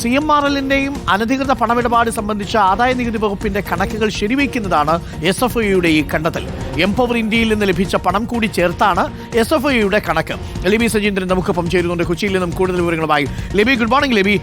C M R എല്ലിന്റെയും അനധികൃത പണമിടപാട് സംബന്ധിച്ച ആദായ നികുതി വകുപ്പിന്റെ കണക്കുകൾ ശരിവയ്ക്കുന്നതാണ് എസ് എഫ് ഐയുടെ ഈ കണ്ടെത്തൽ. എംപവർ ഇന്ത്യയിൽ നിന്ന് ലഭിച്ച പണം കൂടി ചേർത്താണ് എസ് എഫ് ഐയുടെ കണക്ക്. ലിബി സജീന്ദ്രൻ നമുക്കൊപ്പം ചേരുന്നുണ്ട്. കൊച്ചിയിൽ നിന്നും കൂടുതൽ വിവരങ്ങളുമായി ലിബി ഗുഡ് മോർണിംഗ് ലിബി.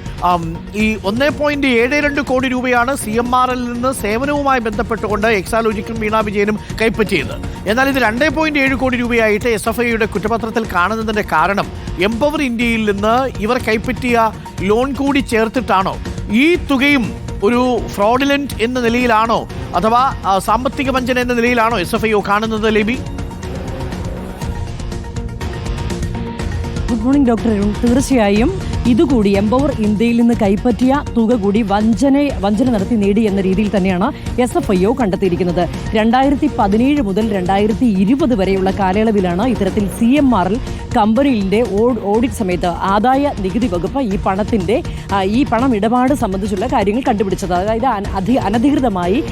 ഈ ഒന്നേ പോയിന്റ് ഏഴ് രണ്ട് കോടി രൂപയാണ് സി എം ആർ എല്ലിൽ നിന്ന് സേവനവുമായി ബന്ധപ്പെട്ടുകൊണ്ട് എക്സാലോജിക്കും വീണാ വിജയനും കൈപ്പറ്റിയത്. എന്നാൽ ഇത് രണ്ടേ പോയിന്റ് ഏഴ് കോടി രൂപയായിട്ട് എസ് എഫ് ഐയുടെ കുറ്റപത്രത്തിൽ കാണുന്നതിന്റെ കാരണം എംപവർ ഇന്ത്യയിൽ നിന്ന് ഇവർ കൈപ്പറ്റിയ ലോൺ കൂടി ചേർത്തിട്ടാണോ? ഈ തുകയും ഒരു ഫ്രോഡിലന്റ് എന്ന നിലയിലാണോ? അഥവാ സാമ്പത്തിക വഞ്ചന എന്ന നിലയിലാണോ എസ് എഫ് ഐ ഒ കാണുന്നത് ലേബി? ഗുഡ് മോർണിംഗ് ഡോക്ടർ തീർച്ചയായും ഇതുകൂടി എംപവർ ഇന്ത്യയിൽ നിന്ന് കൈപ്പറ്റിയ തുക കൂടി വഞ്ചന വഞ്ചന നടത്തി നേടി എന്ന രീതിയിൽ തന്നെയാണ് എസ് എഫ് ഐ ഒ കണ്ടെത്തിയിരിക്കുന്നത്. രണ്ടായിരത്തി പതിനേഴ് മുതൽ രണ്ടായിരത്തി ഇരുപത് വരെയുള്ള കാലയളവിലാണ് ഇത്തരത്തിൽ സി എം ആറിൽ കമ്പനിയുടെ ഓഡിറ്റ് സമയത്ത് ആദായ നികുതി വകുപ്പ് ഈ പണത്തിന്റെ ഈ പണം ഇടപാട് സംബന്ധിച്ചുള്ള കാര്യങ്ങൾ കണ്ടുപിടിച്ചത്. അതായത് അധി- അനധികൃതമായി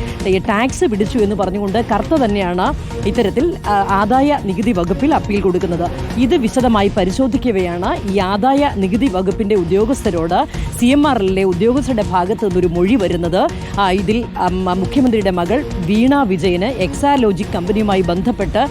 ടാക്സ് പിടിച്ചു എന്ന് പറഞ്ഞുകൊണ്ട് കർത്ത തന്നെയാണ് ഇത്തരത്തിൽ ആദായ നികുതി വകുപ്പിൽ അപ്പീൽ കൊടുക്കുന്നത്. ഇത് വിശദമായി പരിശോധിക്കവെയാണ് ഈ ആദായ നികുതി വകുപ്പിന്റെ ഉദ്യോഗസ്ഥരോട് സി എം ആർ എല്ലിലെ ഉദ്യോഗസ്ഥരുടെ ഭാഗത്ത് നിന്നൊരു മൊഴി വരുന്നത്. ഇതിൽ മുഖ്യമന്ത്രിയുടെ മകൾ വീണ വിജയന് എക്സാലോജിക് കമ്പനിയുമായി ബന്ധപ്പെട്ട്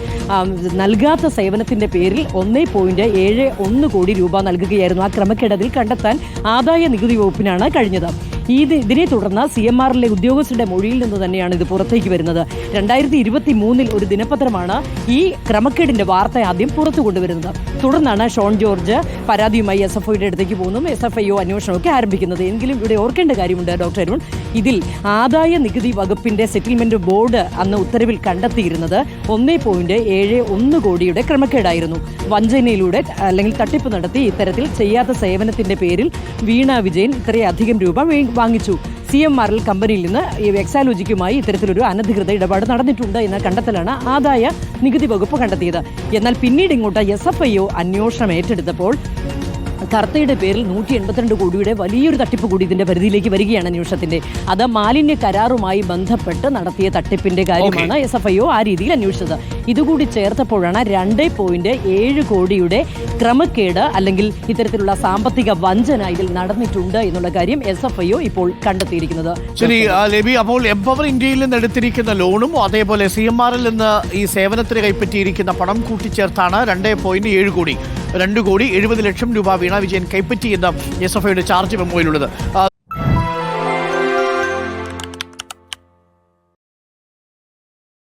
നൽകാത്ത സേവനത്തിന്റെ പേരിൽ ഒന്നേ പോയിന്റ് ഏഴ് ഒന്ന് കോടി രൂപ നൽകുകയായിരുന്നു. ആ ക്രമക്കേടതിൽ കണ്ടെത്താൻ ആദായ നികുതി വകുപ്പിനാണ് കഴിഞ്ഞത്. ഇത് ഇതിനെ തുടർന്ന് സി എം ആറിലെ ഉദ്യോഗസ്ഥരുടെ മൊഴിയിൽ നിന്ന് തന്നെയാണ് ഇത് പുറത്തേക്ക് വരുന്നത്. രണ്ടായിരത്തി ഇരുപത്തി മൂന്നിൽ ഒരു ദിനപത്രമാണ് ഈ ക്രമക്കേടിന്റെ വാർത്ത ആദ്യം പുറത്തു കൊണ്ടുവരുന്നത്. തുടർന്നാണ് ഷോൺ ജോർജ് പരാതിയുമായി എസ് എഫ് ഐയുടെ അടുത്തേക്ക് പോകുന്നതും എസ് എഫ് ഐ ഒ അന്വേഷണമൊക്കെ ആരംഭിക്കുന്നത്. എങ്കിലും ഇവിടെ ഓർക്കേണ്ട കാര്യമുണ്ട് ഡോക്ടർ അരുൺ. ഇതിൽ ആദായ നികുതി വകുപ്പിന്റെ സെറ്റിൽമെന്റ് ബോർഡ് അന്ന് ഉത്തരവിൽ കണ്ടെത്തിയിരുന്നത് ഒന്നേ പോയിന്റ് ഏഴ് ഒന്ന് കോടിയുടെ ക്രമക്കേടായിരുന്നു. വഞ്ചനയിലൂടെ അല്ലെങ്കിൽ തട്ടിപ്പ് നടത്തി ഇത്തരത്തിൽ ചെയ്യാത്ത സേവനത്തിന്റെ പേരിൽ വീണ വിജയൻ ഇത്രയധികം രൂപ വാങ്ങിച്ചു. സി എം ആർ എൽ കമ്പനിയിൽ നിന്ന് ഈ എക്സാലോജിക്കുമായി ഇത്തരത്തിലൊരു അനധികൃത ഇടപാട് നടന്നിട്ടുണ്ട് എന്ന കണ്ടെത്തലാണ് ആദായ നികുതി വകുപ്പ് കണ്ടെത്തിയത്. എന്നാൽ പിന്നീട് ഇങ്ങോട്ട് എസ് എഫ് ഐ ഒ അന്വേഷണം ഏറ്റെടുത്തപ്പോൾ കർത്തയുടെ പേരിൽ നൂറ്റി എൺപത്തിരണ്ട് കോടിയുടെ വലിയൊരു തട്ടിപ്പ് കൂടി ഇതിന്റെ പരിധിയിലേക്ക് വരികയാണ് അന്വേഷണത്തിന്റെ. അത് മാലിന്യ കരാറുമായി ബന്ധപ്പെട്ട് നടത്തിയ തട്ടിപ്പിന്റെ കാര്യമാണ് എസ് എഫ് ഐ ഒ ആ രീതിയിൽ അന്വേഷിച്ചത്. ഇതുകൂടി ചേർത്തപ്പോഴാണ് രണ്ട് പോയിന്റ് ഏഴ് കോടിയുടെ ക്രമക്കേട് അല്ലെങ്കിൽ ഇത്തരത്തിലുള്ള സാമ്പത്തിക വഞ്ചന ഇതിൽ നടന്നിട്ടുണ്ട് എന്നുള്ള കാര്യം എസ് എഫ് ഐ ഒ ഇപ്പോൾ കണ്ടെത്തിയിരിക്കുന്നത്. ശരി ലേബി അപ്പോൾ എംപവർ ഇന്ത്യയിൽ നിന്ന് എടുത്തിരിക്കുന്ന ലോണും അതേപോലെ സി എം ആറിൽ നിന്ന് ഈ സേവനത്തിന് കൈപ്പറ്റിയിരിക്കുന്ന പണം കൂട്ടിച്ചേർത്താണ് രണ്ട് പോയിന്റ് ഏഴ് കോടി. രണ്ട് കോടി എഴുപത് ലക്ഷം രൂപ വീണ വിജയൻ കൈപ്പറ്റിയെന്ന് എസ് എഫ് ഐയുടെ ചാർജ് മെമ്മോയിലുള്ളത്